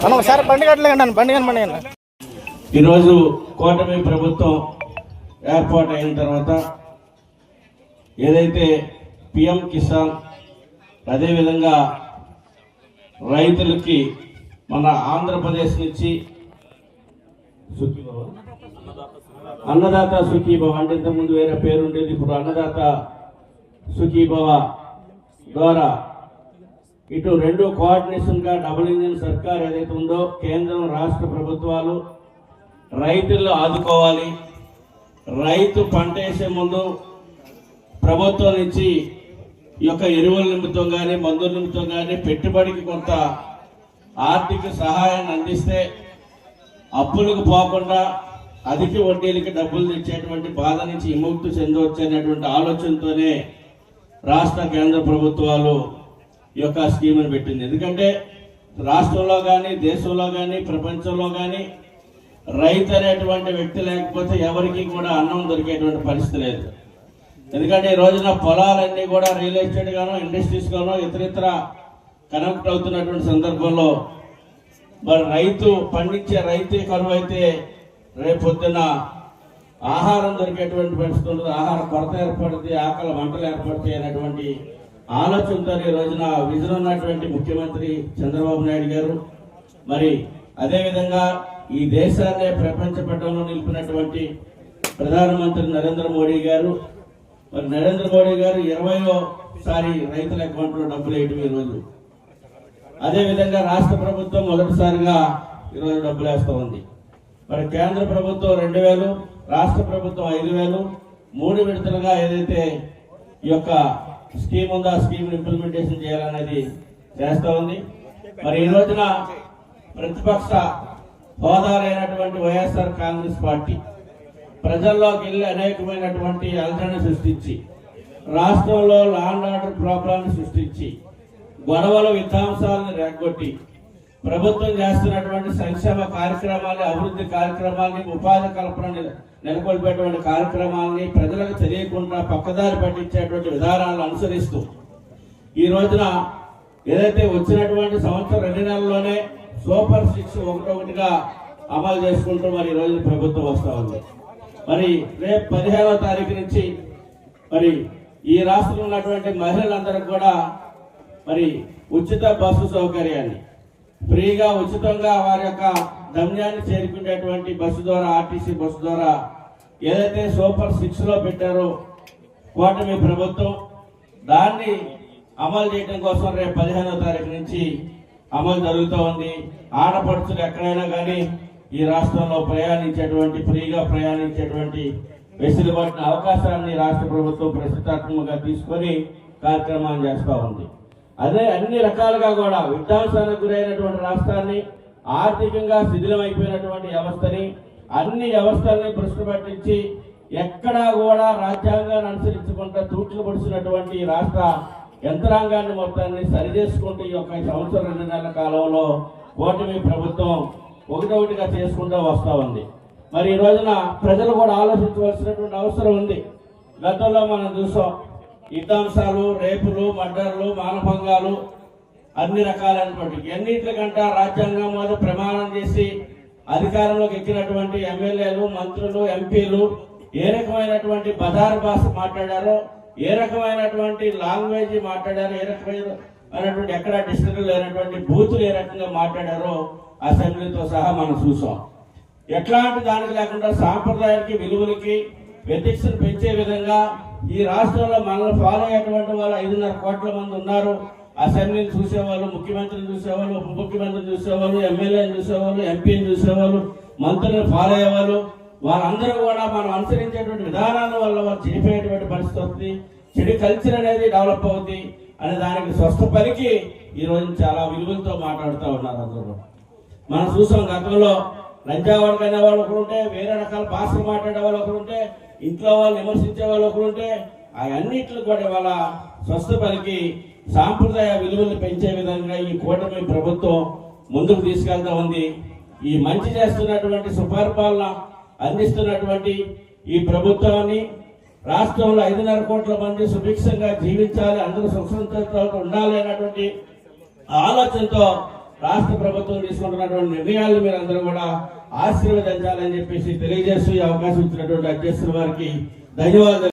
మనం ఒకసారి బండి కట్టలేకండి బండి ఈరోజు కూటమి ప్రభుత్వం ఏర్పాటు అయిన తర్వాత ఏదైతే పిఎం కిసాన్ అదేవిధంగా రైతులకి మన ఆంధ్రప్రదేశ్ నుంచి అన్నదాత సుఖీభవ అంటే ఇంతకుముందు వేరే పేరు ఉండేది ఇప్పుడు అన్నదాత సుఖీభవ ద్వారా ఇటు రెండు కోఆర్డినేషన్గా డబుల్ ఇంజిన్ సర్కార్ ఏదైతే ఉందో కేంద్రం రాష్ట్ర ప్రభుత్వాలు రైతులు ఆదుకోవాలి. రైతు పంట వేసే ముందు ప్రభుత్వం నుంచి ఈ యొక్క ఎరువుల నిమిత్తం కానీ మందుల నిమిత్తం కానీ పెట్టుబడికి కొంత ఆర్థిక సహాయాన్ని అందిస్తే అప్పులకు పోకుండా అధిక వడ్డీలకి డబ్బులు తెచ్చేటువంటి బాధ నుంచి విముక్తి చెందవచ్చు అనేటువంటి ఆలోచనతోనే రాష్ట్ర కేంద్ర ప్రభుత్వాలు ఈ యొక్క స్కీమ్ని పెట్టింది. ఎందుకంటే రాష్ట్రంలో కానీ దేశంలో కానీ ప్రపంచంలో కానీ రైతు అనేటువంటి వ్యక్తి లేకపోతే ఎవరికి కూడా అన్నం దొరికేటువంటి పరిస్థితి లేదు. ఎందుకంటే ఈ రోజున పొలాలన్నీ కూడా రియల్ ఎస్టేట్ గాను ఇండస్ట్రీస్ గాను ఇతరితర కనెక్ట్ అవుతున్నటువంటి సందర్భంలో మరి రైతు పండించే రైతే కరువు అయితే రేపు పొద్దున ఆహారం దొరికేటువంటి పరిస్థితి ఉంటుంది ఆహార కొరత ఏర్పడుతుంది ఆకలి మంటలు ఏర్పడతాయి అనేటువంటి ఆలోచనతో ఈ రోజున. విజన్ ఉన్నటువంటి ముఖ్యమంత్రి చంద్రబాబు నాయుడు గారు మరి అదేవిధంగా ఈ దేశాన్ని ప్రపంచ పటంలో నిలిపినటువంటి ప్రధానమంత్రి నరేంద్ర మోడీ గారు మరి నరేంద్ర మోడీ గారు ఇరవయో సారి రైతుల అకౌంట్లో డబ్బులు వేయటం ఈరోజు అదేవిధంగా రాష్ట్ర ప్రభుత్వం మొదటిసారిగా ఈరోజు డబ్బులు వేస్తూ ఉంది. మరి కేంద్ర ప్రభుత్వం రెండు వేలు రాష్ట్ర ప్రభుత్వం ఐదు వేలు మూడు విడతలుగా ఏదైతే ఈ యొక్క స్కీమ్ ఉందో? ఆ స్కీమ్ ఇంప్లిమెంటేషన్ చేయాలనేది చేస్తూ ఉంది. మరి ఈ రోజున ప్రతిపక్ష హోదాలైనటువంటి వైఎస్ఆర్ కాంగ్రెస్ పార్టీ ప్రజల్లోకి వెళ్ళి అనేకమైనటువంటి అలజడిని సృష్టించి రాష్ట్రంలో లాండ్ ఆర్డర్ ప్రాబ్లాన్ని సృష్టించి గొడవల విధ్వంసాలను రేగొట్టి ప్రభుత్వం చేస్తున్నటువంటి సంక్షేమ కార్యక్రమాలు అభివృద్ధి కార్యక్రమాల్ని ఉపాధి కల్పన నెలకొల్పేటువంటి కార్యక్రమాలని ప్రజలకు తెలియకుండా పక్కదారి పట్టించేటువంటి విధానాలను అనుసరిస్తూ ఈ రోజున ఏదైతే వచ్చినటువంటి సంవత్సరం రెండు నెలల్లోనే సూపర్ సిక్స్ ఒకటొకటిగా అమలు చేసుకుంటూ మరి ఈ రోజు ప్రభుత్వం వస్తూ ఉంది. మరి రేపు పదిహేనవ తారీఖు నుంచి మరి ఈ రాష్ట్రంలో ఉన్నటువంటి మహిళలందరికీ కూడా మరి ఉచిత బస్సు సౌకర్యాన్ని ఫ్రీగా ఉచితంగా వారి యొక్క గమ్యాన్ని చేరుకునేటువంటి బస్సు ద్వారా ఆర్టీసీ బస్సు ద్వారా ఏదైతే సూపర్ సిక్స్లో పెట్టారో కూటమి ప్రభుత్వం దాన్ని అమలు చేయడం కోసం రేపు పదిహేనో తారీఖు నుంచి అమలు జరుగుతూ ఉంది. ఆడపడుచులు ఎక్కడైనా కానీ ఈ రాష్ట్రంలో ప్రయాణించేటువంటి ఫ్రీగా ప్రయాణించేటువంటి వెసులుబాటుని అవకాశాన్ని రాష్ట్ర ప్రభుత్వం ప్రస్తుతాత్మకంగా తీసుకొని కార్యక్రమాన్ని చేస్తూ ఉంది. అదే అన్ని రకాలుగా కూడా విధ్వంసానికి గురైనటువంటి రాష్ట్రాన్ని ఆర్థికంగా శిథిలమైపోయినటువంటి వ్యవస్థని అన్ని వ్యవస్థల్ని దృష్టి పట్టించి ఎక్కడా కూడా రాజ్యాంగాన్ని అనుసరించకుండా తూట్లు పొడిచినటువంటి రాష్ట్ర యంత్రాంగాన్ని మొత్తాన్ని సరిచేసుకుంటూ ఈ యొక్క సంవత్సరం రెండు నెలల కాలంలో కూటమి ప్రభుత్వం ఒకటొకటిగా చేసుకుంటూ వస్తూ ఉంది. మరి ఈ రోజున ప్రజలు కూడా ఆలోచించవలసినటువంటి అవసరం ఉంది. గతంలో మనం చూసాం యుద్ధాంశాలు రేపులు మర్డర్లు మానభంగాలు అన్ని రకాలైనటువంటి ఎన్నింటికంట రాజ్యాంగం వారు ప్రమాణం చేసి అధికారంలోకి ఎక్కినటువంటి ఎమ్మెల్యేలు మంత్రులు ఎంపీలు ఏ రకమైనటువంటి బజారు భాష మాట్లాడారో ఏ రకమైనటువంటి లాంగ్వేజ్ మాట్లాడారో ఏ రకమైనటువంటి ఎక్కడ డిస్ట్రిక్ట్ లేనటువంటి బూతులు ఏ రకంగా మాట్లాడారో అసెంబ్లీతో సహా మనం చూసాం. ఎట్లాంటి దానికి లేకుండా సాంప్రదాయానికి విలువలకి వ్యతిక్షను పెంచే విధంగా ఈ రాష్ట్రంలో మనల్ని ఫాలో అయ్యేటువంటి వాళ్ళు ఐదున్నర కోట్ల మంది ఉన్నారు. అసెంబ్లీని చూసేవాళ్ళు ముఖ్యమంత్రిని చూసేవాళ్ళు ఉప ముఖ్యమంత్రిని చూసేవాళ్ళు ఎమ్మెల్యేని చూసేవాళ్ళు ఎంపీని చూసేవాళ్ళు మంత్రులను ఫాలో అయ్యేవాళ్ళు. వాళ్ళందరూ కూడా మనం అనుసరించేటువంటి విధానాల వల్ల వాళ్ళు చెడిపోయేటువంటి పరిస్థితి వస్తుంది. చెడు కల్చర్ అనేది డెవలప్ అవుతుంది అనే దానికి స్వస్థ పలికి ఈ రోజు చాలా విలువలతో మాట్లాడుతూ ఉన్నారు అందరూ మనం చూసాం గతంలో లంచావాడికి అనేవాళ్ళు వాళ్ళు వేరే రకాల భాషలు మాట్లాడే వాళ్ళు ఒకరు ఉంటే ఇంట్లో వాళ్ళు విమర్శించే వాళ్ళు ఒకరు ఉంటే అవన్నిట్లు కూడా వాళ్ళ స్వస్థ పలికి సాంప్రదాయ విలువలు పెంచే విధంగా ఈ కూటమి ప్రభుత్వం ముందుకు తీసుకెళ్తా ఉంది. ఈ మంచి చేస్తున్నటువంటి సుపరిపాలన అందిస్తున్నటువంటి ఈ ప్రభుత్వాన్ని రాష్ట్రంలో ఐదున్నర కోట్ల మంది సుభిక్షంగా జీవించాలి అందరూ సుఖ సంతోషాలతో ఉండాలి అన్నటువంటి ఆలోచనతో రాష్ట్ర ప్రభుత్వం తీసుకుంటున్నటువంటి నిర్ణయాలు మీరు అందరూ కూడా ఆశీర్వదించాలని చెప్పేసి తెలియజేస్తూ ఈ అవకాశం ఇచ్చినటువంటి అధ్యక్షుల వారికి ధన్యవాదాలు.